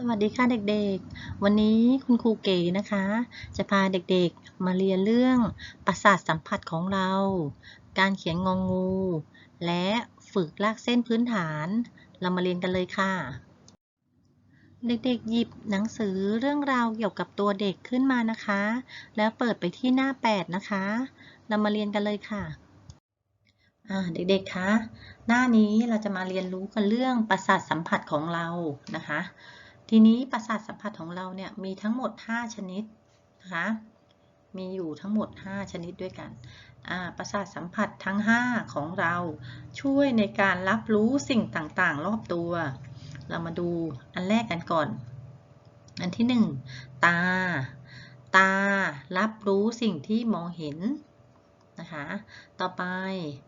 สวัสดีค่ะเด็กๆ วันนี้คุณครูเก๋นะคะ จะพาเด็กๆมาเรียนเรื่องประสาทสัมผัสของเรา การเขียนงองงู และฝึกลากเส้นพื้นฐาน เรามาเรียนกันเลยค่ะ เด็กๆหยิบหนังสือเรื่องราวเกี่ยวกับตัวเด็กขึ้นมานะคะ แล้วเปิดไปที่หน้า 8 นะคะ เรามาเรียนกันเลยค่ะเด็กๆ คะ หน้านี้เราจะมาเรียนรู้กันเรื่องประสาทสัมผัสของเรานะคะ ทีนี้ประสาทสัมผัสของเราเนี่ยมีทั้งหมด 5 ชนิดนะคะมีอยู่ทั้งหมด 5 ชนิดด้วยกัน ประสาทสัมผัสทั้ง 5 ของเรา ช่วยในการรับรู้สิ่งต่างๆ รอบตัว เรามาดูอันแรกกันก่อน อันที่ 1 ตา ตารับรู้สิ่งที่มองเห็นนะคะ ต่อไป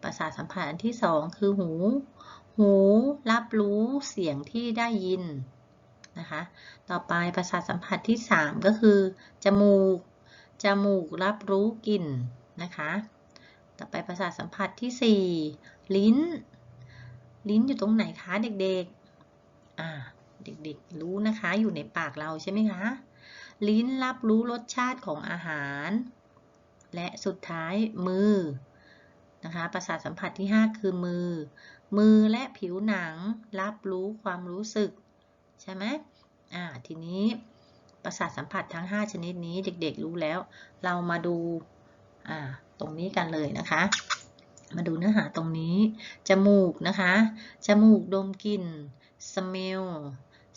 ประสาทสัมผัสอันที่ 2 คือหู หูรับรู้เสียงที่ได้ยิน นะคะ ต่อไปประสาทสัมผัสที่ 3 ก็คือ จมูก จมูกรับรู้กลิ่นนะคะ ต่อไปประสาทสัมผัสที่ 4 ลิ้น ลิ้นอยู่ตรงไหนคะเด็กๆ อ่า เด็กๆรู้นะคะ อยู่ในปากเราใช่ไหมคะ ลิ้นรับรู้รสชาติของอาหาร และสุดท้ายมือนะคะประสาทสัมผัสที่ 5 คือมือ มือและผิวหนังรับรู้ความรู้สึก ใช่ไหมอ่าทีนี้ประสาทสัมผัสทั้ง 5 ชนิดนี้เด็กๆรู้แล้ว เรามาดูอ่าตรงนี้กันเลยนะคะ มาดูเนื้อหาตรงนี้ จมูกนะคะ จมูกดมกลิ่น smell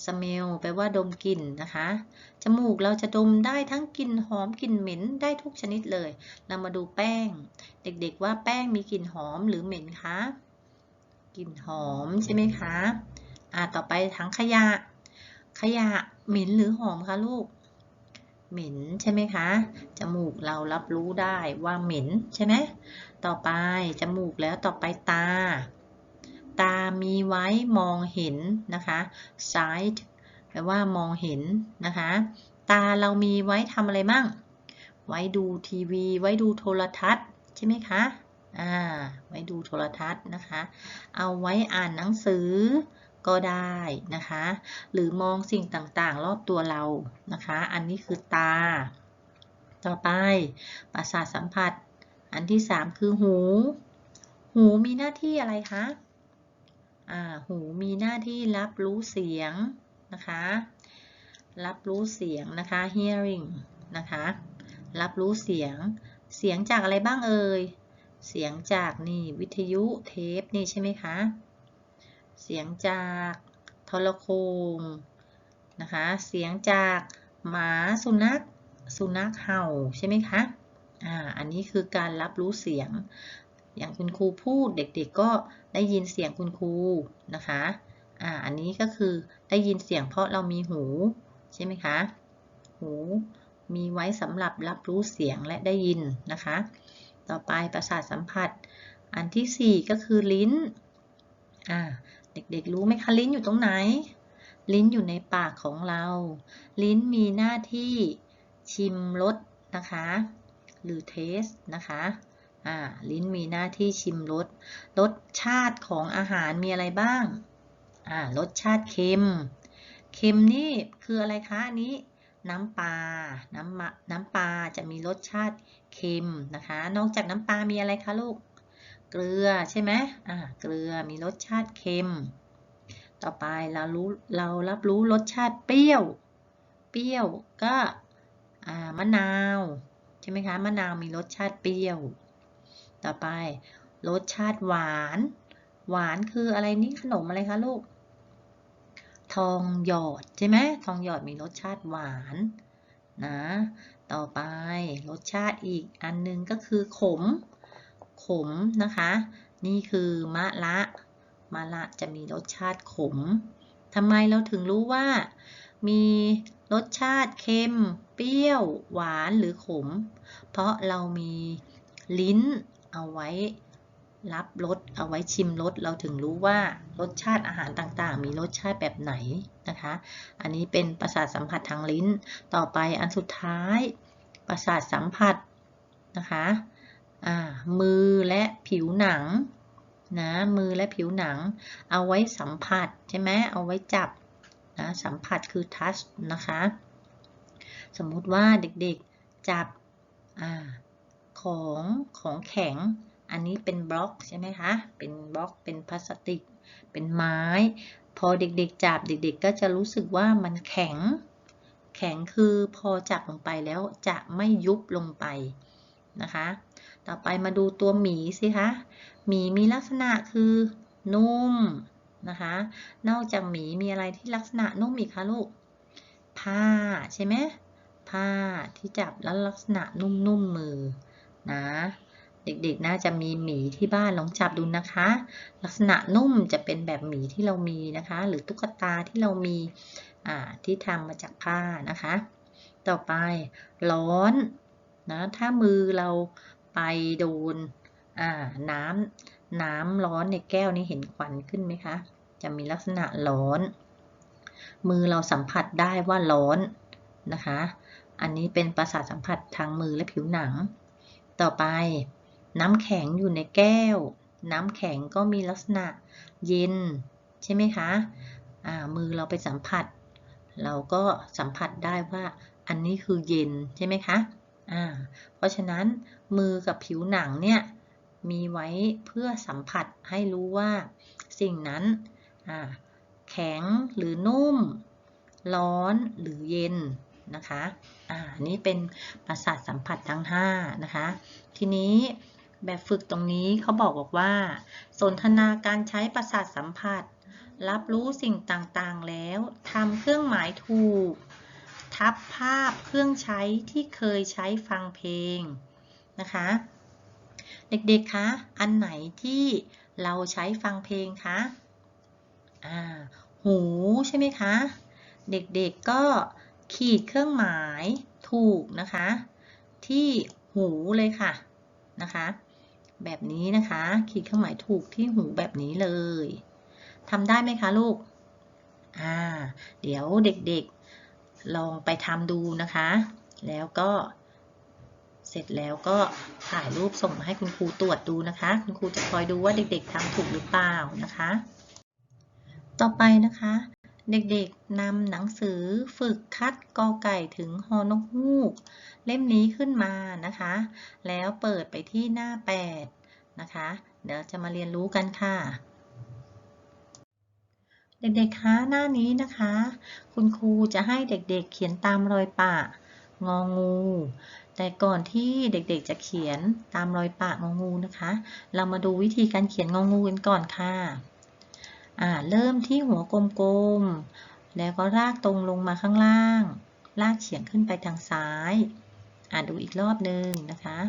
smell แปลว่าดมกลิ่นนะคะ จมูกเราจะดมได้ทั้งกลิ่นหอมกลิ่นเหม็นได้ทุกชนิดเลย เรามาดูแป้ง เด็กๆว่าแป้งมีกลิ่นหอมหรือเหม็นคะ กลิ่นหอมใช่ไหมคะ อ่าต่อไปทั้งขยะ ขยะเหม็นหรือหอมคะลูก เหม็นใช่ไหมคะ จมูกเรารับรู้ได้ว่าเหม็นใช่ไหมต่อไปจมูกแล้วต่อไปตา ตามีไว้มองเห็นนะคะ sight แปลว่ามองเห็นนะคะ ตาเรามีไว้ทำอะไรบ้างไว้ดูทีวี ไว้ดูโทรทัศน์ใช่ไหมคะอ่าไว้ดูโทรทัศน์นะคะ เอาไว้อ่านหนังสือ ก็ได้นะคะ หรือมองสิ่งต่างๆ รอบตัวเรานะคะ อันนี้คือตา ต่อไปประสาทสัมผัส อันที่ 3 คือหู หูมีหน้าที่อะไรคะหูมีหน้าที่รับรู้เสียงนะคะ รับรู้เสียงนะคะ hearing นะคะ รับรู้เสียง เสียงจากอะไรบ้างเอ่ย เสียงจากนี่วิทยุเทปนี่ใช่ไหมคะ เสียงจากโทรโคงนะคะ เสียงจากหมาสุนัข สุนัขเห่าใช่ไหมคะ อ่า อันนี้คือการรับรู้เสียง อย่างคุณครูพูดเด็กๆก็ได้ยินเสียงคุณครูนะคะ อ่า อันนี้ก็คือได้ยินเสียงเพราะเรามีหูใช่ไหมคะ หูมีไว้สำหรับรับรู้เสียงและได้ยินนะคะ ต่อไปประสาทสัมผัส อันที่ 4 ก็คือลิ้น อ่า เด็กๆ รู้ไหมคะลิ้นอยู่ตรงไหน ลิ้นอยู่ในปากของเรา ลิ้นมีหน้าที่ชิมรสนะคะ หรือเทสนะคะอ่าลิ้นมีหน้าที่ชิมรสรสชาติของอาหารมีอะไรบ้างอ่ารสชาติเค็ม เค็มนี่คืออะไรคะอันนี้ น้ำปลา น้ำมะน้ำปลาจะมีรสชาติเค็มนะคะ นอกจากน้ำปลามีอะไรคะลูก เกลือใช่ไหมอ่าเกลือมีรสชาติเค็ม ต่อไปเรารู้เรารับรู้รสชาติเปรี้ยว เปรี้ยวก็อ่ามะนาวใช่ไหมคะมะนาวมีรสชาติเปรี้ยว ต่อไปรสชาติหวาน หวานคืออะไรนี่ขนมอะไรคะลูก ทองหยอดใช่ไหมทองหยอดมีรสชาติหวานนะ ต่อไปรสชาติอีกอันนึงก็คือขม ขมนะคะ นี่คือมะละมะละจะมีรสชาติขมทำไมเราถึงรู้ว่า มีรสชาติเค็ม เปรี้ยว หวานหรือขม เพราะเรามีลิ้นเอาไว้รับรสเอาไว้ชิมรสเราถึงรู้ว่ารสชาติอาหารต่างๆ มีรสชาติแบบไหนนะคะ อันนี้เป็นประสาทสัมผัสทางลิ้น ต่อไปอันสุดท้าย ประสาทสัมผัสนะคะ มือและผิวหนังนะมือและผิวหนัง เอาไว้สัมผัสใช่ไหมเอาไว้จับนะสัมผัสคือ touch นะคะ สมมุติว่าเด็กๆจับอของของแข็ง อันนี้เป็นบล็อกใช่ไหมคะ เป็นบล็อกเป็นพลาสติก เป็นไม้ พอเด็กๆจับเด็กๆ ก็จะรู้สึกว่ามันแข็ง แข็งคือพอจับลงไปแล้วจะไม่ยุบลงไปนะคะ ต่อไปมาดูตัวหมีสิคะ หมีมีลักษณะคือนุ่มนะคะ นอกจากหมีมีอะไรที่ลักษณะนุ่มอีกคะลูก ผ้าใช่ไหมผ้าที่จับแล้วลักษณะนุ่มๆมือนะ เด็กๆน่าจะมีหมีที่บ้านลองจับดูนะคะ ลักษณะนุ่มจะเป็นแบบหมีที่เรามีนะคะ หรือตุ๊กตาที่เรามีที่ทำมาจากผ้านะคะ ต่อไปร้อนนะถ้ามือเรา ไปโดนน้ำน้ำร้อนในแก้วนี้เห็นควันขึ้นไหมคะ จะมีลักษณะร้อน มือเราสัมผัสได้ว่าร้อนนะคะ อันนี้เป็นประสาทสัมผัสทางมือและผิวหนัง ต่อไป น้ำแข็งอยู่ในแก้ว น้ำแข็งก็มีลักษณะเย็น ใช่ไหมคะะมือเราไปสัมผัส เราก็สัมผัสได้ว่าอันนี้คือเย็นใช่ไหมคะะเพราะฉะนั้นมือกับผิวหนังเนี่ยมีไว้เพื่อสัมผัสให้รู้ว่าสิ่งนั้นแข็งหรือนุ่ม ร้อนหรือเย็นนะคะอ่านี่เป็นประสาทสัมผัสทั้ง5นะคะ ทีนี้แบบฝึกตรงนี้เขาบอกบอกว่า สนทนาการใช้ประสาทสัมผัส รับรู้สิ่งต่างๆแล้วทำเครื่องหมายถูก ทับภาพเครื่องใช้ที่เคยใช้ฟังเพลงนะคะ เด็กๆ คะ อันไหนที่เราใช้ฟังเพลงคะอ่าหูใช่ไหมคะ เด็กๆก็ขีดเครื่องหมายถูกนะคะ ที่หูเลยค่ะนะคะ แบบนี้นะคะ ขีดเครื่องหมายถูกที่หูแบบนี้เลยทำได้ไหมคะลูกอ่าเดี๋ยวเด็กๆ ลองไปทำดูนะคะ แล้วก็เสร็จแล้วก็ถ่ายรูปส่งมาให้คุณครูตรวจดูนะคะ คุณครูจะคอยดูว่าเด็กๆทำถูกหรือเปล่านะคะ ต่อไปนะคะ เด็กๆนำหนังสือฝึกคัดกอไก่ถึงฮอนกฮูก เล่มนี้ขึ้นมานะคะ แล้วเปิดไปที่หน้า 8 นะคะ เดี๋ยวจะมาเรียนรู้กันค่ะ เด็กๆ คะหน้านี้นะคะ คุณครูจะให้เด็กๆ เขียนตามรอยปะงองู แต่ก่อนที่เด็กๆ จะเขียนตามรอยปะงองูนะคะ เรามาดูวิธีการเขียนงองูกันก่อนค่ะอ่าเริ่มที่หัวกลมๆ แล้วก็ลากตรงลงมาข้างล่าง ลากเฉียงขึ้นไปทางซ้ายอ่าดูอีกรอบหนึ่งนะคะ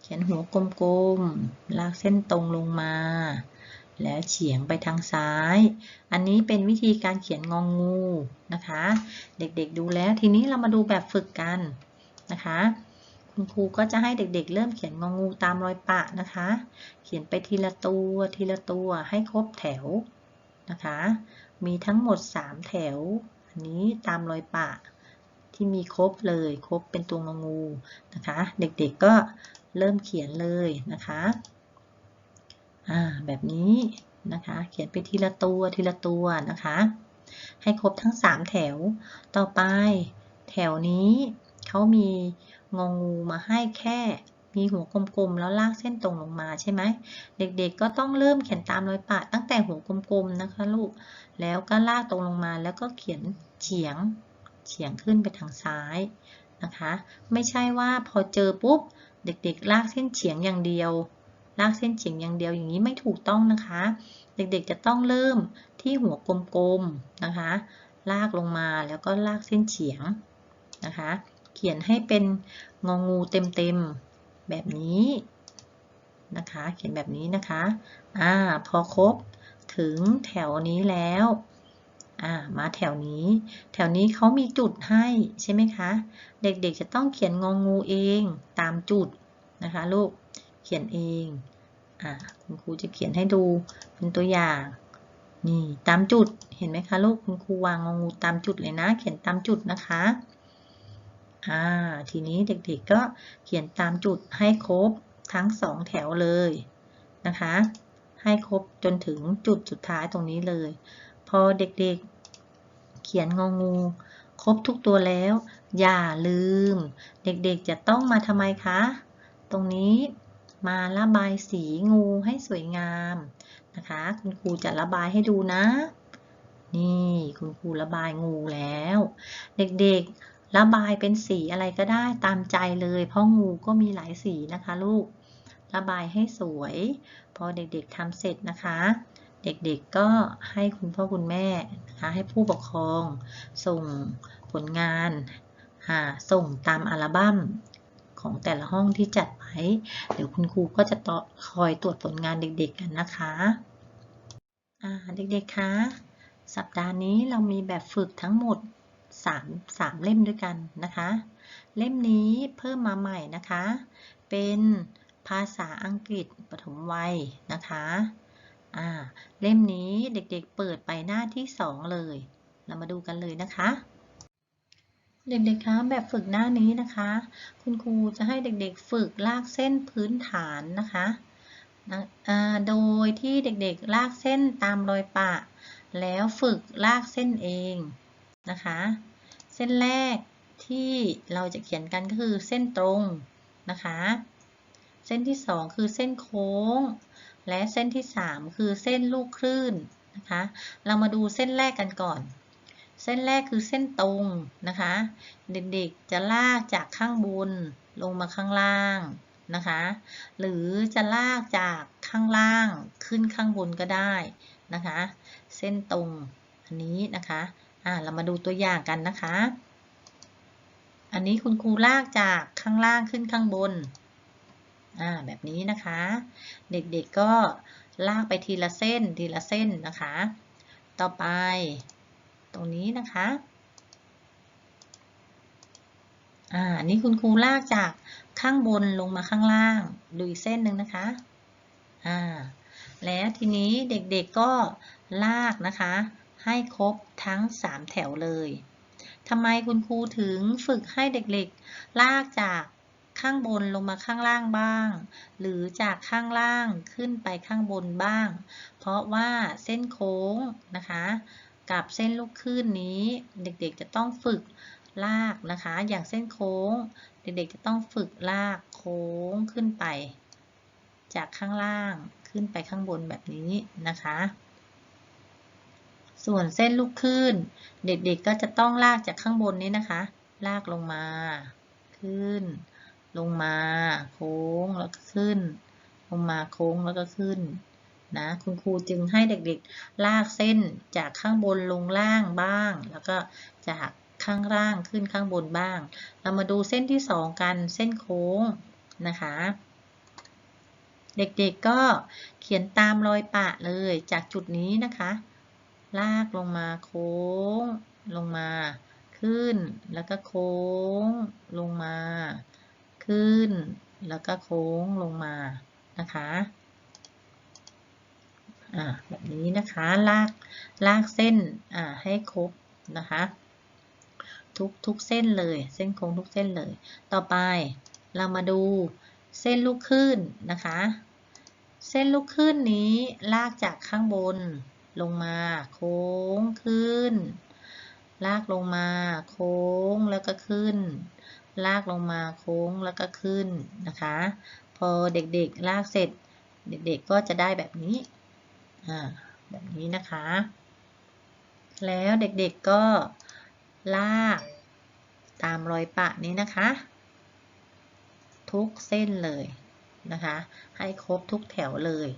เขียนหัวกลมๆ ลากเส้นตรงลงมา แล้วเฉียงไปทางซ้าย อันนี้เป็นวิธีการเขียนงองงูนะคะ เด็กๆดูแล้วทีนี้เรามาดูแบบฝึกกันนะคะ คุณครูก็จะให้เด็กๆ เริ่มเขียนงองงูตามรอยปะนะคะ เขียนไปทีละตัวทีละตัวให้ครบแถวนะคะ มีทั้งหมด 3 แถว อันนี้ตามรอยปะที่มีครบเลยครบเป็นตัวงองูนะคะ เด็กๆก็เริ่มเขียนเลยนะคะ อ่าแบบนี้นะคะ เขียนไปทีละตัวทีละตัวนะคะ ให้ครบทั้ง 3 แถว ต่อไป แถวนี้เขามีงองูมาให้แค่มีหัวกลมๆ แล้วลากเส้นตรงลงมาใช่ไหม เด็กๆ ก็ต้องเริ่มเขียนตามรอยปะตั้งแต่หัวกลมๆ นะคะลูก แล้วก็ลากตรงลงมาแล้วก็เขียนเฉียง เฉียงขึ้นไปทางซ้ายนะคะ ไม่ใช่ว่าพอเจอปุ๊บ เด็กๆ ลากเส้นเฉียงอย่างเดียว ลากเส้นเฉียงอย่างเดียวอย่างนี้ไม่ถูกต้องนะคะ เด็กๆจะต้องเริ่มที่หัวกลมๆนะคะ ลากลงมาแล้วก็ลากเส้นเฉียงนะคะ เขียนให้เป็นงองูเต็มๆแบบนี้นะคะ เขียนแบบนี้นะคะอ่าพอครบถึงแถวนี้แล้วอ่ามาแถวนี้ แถวนี้เขามีจุดให้ใช่ไหมคะ เด็กๆจะต้องเขียนงองูเองตามจุดนะคะลูก เขียนเอง อ่าคุณครูจะเขียนให้ดูเป็นตัวอย่าง นี่ตามจุด เห็นไหมคะลูก คุณครูวางงูตามจุดเลยนะ เขียนตามจุดนะคะ อ่า ทีนี้เด็กๆก็เขียนตามจุดให้ครบทั้งสองแถวเลยนะคะ ให้ครบจนถึงจุดสุดท้ายตรงนี้เลยพพอเด็กๆ เขียนงองูครบทุกตัวแล้ว อย่าลืม เด็กๆจะต้องมาทำไมคะ ตรงนี้ มาระบายสีงูให้สวยงามนะคะ คุณครูจะระบายให้ดูนะ นี่คุณครูระบายงูแล้ว เด็กๆระบายเป็นสีอะไรก็ได้ตามใจเลย เพราะงูก็มีหลายสีนะคะลูก ระบายให้สวย พอเด็กๆทำเสร็จนะคะ เด็กๆก็ให้คุณพ่อคุณแม่นะคะให้ผู้ปกครอง ส่งผลงานส่งตามอัลบั้มของแต่ละห้องที่จัด เดี๋ยวคุณครูก็จะต่อคอยตรวจผลงานเด็กๆกันนะคะเด็กๆ คะ สัปดาห์นี้เรามีแบบฝึกทั้งหมด 3 3 เล่มด้วยกันนะคะ เล่มนี้เพิ่มมาใหม่นะคะ เป็นภาษาอังกฤษปฐมวัยนะคะเล่มนี้เด็กๆ เปิดไปหน้าที่ 2 เลย เรามาดูกันเลยนะคะ เด็กๆ คะ แบบฝึกหน้านี้นะคะ คุณครูจะให้เด็กๆ ฝึกลากเส้นพื้นฐานนะคะโดยที่เด็กๆ ลากเส้นตามรอยปะ แล้วฝึกลากเส้นเองนะคะ เส้นแรกที่เราจะเขียนกันก็คือเส้นตรงนะคะ เส้นที่ 2 คือเส้นโค้ง และเส้นที่ 3 คือเส้นลูกคลื่นนะคะ เรามาดูเส้นแรกกันก่อน เส้นแรกคือเส้นตรงนะคะ เด็กๆจะลากจากข้างบนลงมาข้างล่างนะคะ หรือจะลากจากข้างล่างขึ้นข้างบนก็ได้นะคะ เส้นตรงอันนี้นะคะอ่าเรามาดูตัวอย่างกันนะคะ อันนี้คุณครูลากจากข้างล่างขึ้นข้างบนอ่าแบบนี้นะคะ เด็กๆก็ลากไปทีละเส้นทีละเส้นนะคะ ต่อไป รงนี้นะคะอ่านี่คุณครูลากจากข้างบนลงมาข้างล่างดูอีกเส้นหนึ่งนะคะอ่าแล้วทีนี้เด็กๆก็ลากนะคะ ให้ครบทั้ง 3 แถวเลยทำไมคุณครูถึงฝึกให้เด็กๆ ลากจากข้างบนลงมาข้างล่างบ้าง หรือจากข้างล่างขึ้นไปข้างบนบ้าง เพราะว่าเส้นโค้งนะคะ กับเส้นลูกคลื่นนี้ เด็กๆจะต้องฝึกลากนะคะ อย่างเส้นโค้ง เด็กๆจะต้องฝึกลากโค้งขึ้นไป จากข้างล่างขึ้นไปข้างบนแบบนี้นะคะ ส่วนเส้นลูกคลื่น เด็กๆก็จะต้องลากจากข้างบนนี้นะคะ ลากลงมา ขึ้น ลงมา โค้งแล้วก็ขึ้น ลงมาโค้งแล้วก็ขึ้น นะ คุณครูจึงให้เด็กๆ ลากเส้นจากข้างบนลงล่างบ้าง แล้วก็จากข้างล่างขึ้นข้างบนบ้าง เรามาดูเส้นที่ 2 กัน เส้นโค้งนะคะ เด็กๆก็เขียนตามรอยปะเลยจากจุดนี้นะคะ ลากลงมาโค้งลงมาขึ้น แล้วก็โค้งลงมา ขึ้น แล้วก็โค้งลงมานะคะ แบบนี้นะคะลากลากเส้นให้ครบนะคะทุกทุกเส้นเลยเส้นโค้งทุกเส้นเลย ต่อไปเรามาดูเส้นลูกคลื่นนะคะ เส้นลูกคลื่นนี้ลากจากข้างบนลงมาโค้งขึ้น ลากลงมาโค้งแล้วก็ขึ้น ลากลงมาโค้งแล้วก็ขึ้นนะคะ พอเด็กๆลากเสร็จ เด็กๆก็จะได้แบบนี้ แบบนี้นะคะ แล้วเด็กๆก็ลากตามรอยปะนี้นะคะ ทุกเส้นเลยนะคะ ให้ครบทุกแถวเลย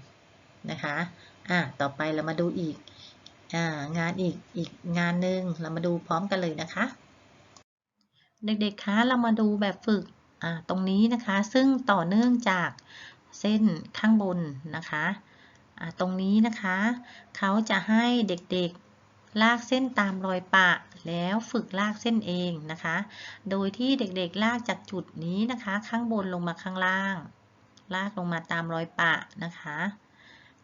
นะคะอะต่อไปเรามาดูอีกอ่างานอีกอีกงานหนึ่งเรามาดูพร้อมกันเลยนะคะ เด็กๆคะเรามาดูแบบฝึกอ่าตรงนี้นะคะ ซึ่งต่อเนื่องจากเส้นข้างบนนะคะ ตรงนี้นะคะ เขาจะให้เด็กๆลากเส้นตามรอยปะ แล้วฝึกลากเส้นเองนะคะ โดยที่เด็กๆลากจากจุดนี้นะคะ ข้างบนลงมาข้างล่าง ลากลงมาตามรอยปะนะคะ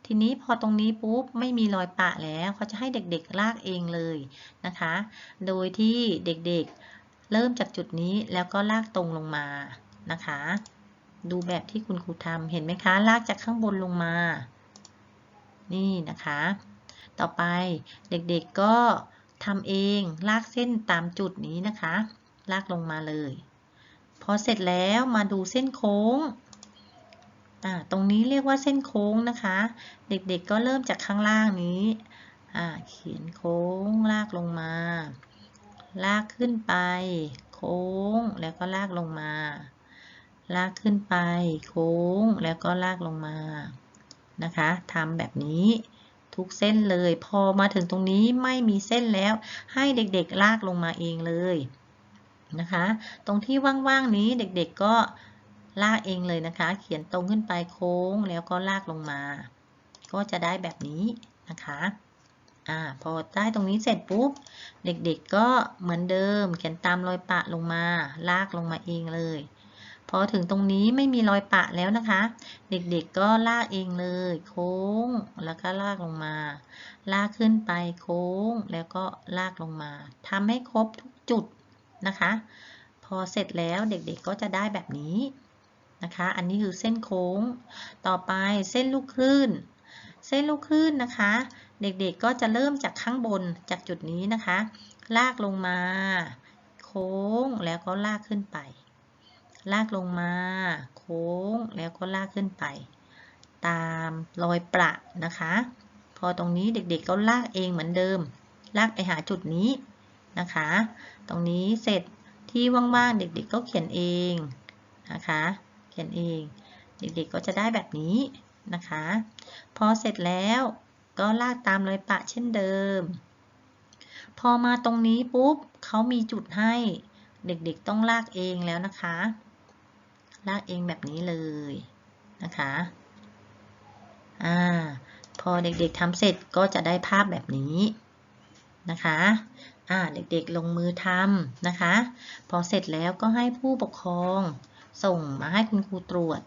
ทีนี้พอตรงนี้ปุ๊บไม่มีรอยปะแล้วเขาจะให้เด็กๆลากเองเลยนะคะ โดยที่เด็กๆเริ่มจากจุดนี้แล้วก็ลากตรงลงมานะคะ ดูแบบที่คุณครูทำเห็นไหมคะ ลากจากข้างบนลงมา นี่นะคะ ต่อไปเด็กๆก็ทำเองลากเส้นตามจุดนี้นะคะ ลากลงมาเลย พอเสร็จแล้วมาดูเส้นโค้งตรงนี้เรียกว่าเส้นโค้งนะคะ เด็กๆก็เริ่มจากข้างล่างนี้เขียนโค้งลากลงมา ลากขึ้นไป โค้งแล้วก็ลากลงมา ลากขึ้นไป โค้งแล้วก็ลากลงมา นะคะทำแบบนี้ทุกเส้นเลย พอมาถึงตรงนี้ไม่มีเส้นแล้ว ให้เด็กๆลากลงมาเองเลยนะคะ ตรงที่ว่างๆนี้เด็กๆก็ลากเองเลยนะคะ เขียนตรงขึ้นไปโค้งแล้วก็ลากลงมา ก็จะได้แบบนี้นะคะอ่าพอได้ตรงนี้เสร็จปุ๊บ เด็กๆก็เหมือนเดิม เขียนตามรอยปะลงมา ลากลงมาเองเลย พอถึงตรงนี้ไม่มีรอยปะแล้วนะคะ เด็กๆก็ลากเองเลย โค้งแล้วก็ลากลงมา ลากขึ้นไปโค้งแล้วก็ลากลงมาทำให้ครบทุกจุดนะคะ พอเสร็จแล้วเด็กๆก็จะได้แบบนี้นะคะ อันนี้คือเส้นโค้ง ต่อไปเส้นลูกคลื่น เส้นลูกคลื่นนะคะ เด็กๆก็จะเริ่มจากข้างบนจากจุดนี้นะคะ ลากลงมา โค้งแล้วก็ลากขึ้นไป ลากลงมา โค้งแล้วก็ลากขึ้นไป ตามรอยประนะคะ พอตรงนี้เด็กๆก็ลากเองเหมือนเดิม ลากไปหาจุดนี้นะคะ ตรงนี้เสร็จที่ว่างๆเด็กๆก็เขียนเองนะคะ เขียนเอง เด็กๆก็จะได้แบบนี้นะคะ พอเสร็จแล้วก็ลากตามรอยปะเช่นเดิม พอมาตรงนี้ปุ๊บเขามีจุดให้ เด็กๆต้องลากเองแล้วนะคะ ลากเองแบบนี้เลยนะคะอ่าพอเด็กๆทำเสร็จก็จะได้ภาพแบบนี้นะคะอ่าเด็กๆลงมือทำนะคะ พอเสร็จแล้วก็ให้ผู้ปกครอง ส่งมาให้คุณครูตรวจ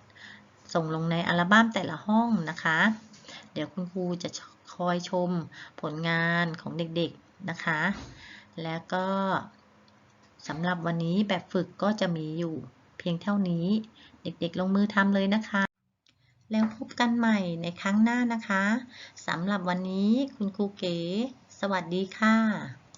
ส่งลงในอัลบั้มแต่ละห้องนะคะ เดี๋ยวคุณครูจะคอยชมผลงานของเด็กๆนะคะ แล้วก็สำหรับวันนี้แบบฝึกก็จะมีอยู่ เพียงเท่านี้ เด็กๆลงมือทำเลยนะคะ แล้วพบกันใหม่ในครั้งหน้านะคะสำหรับวันนี้คุณครูเก๋ สวัสดีค่ะ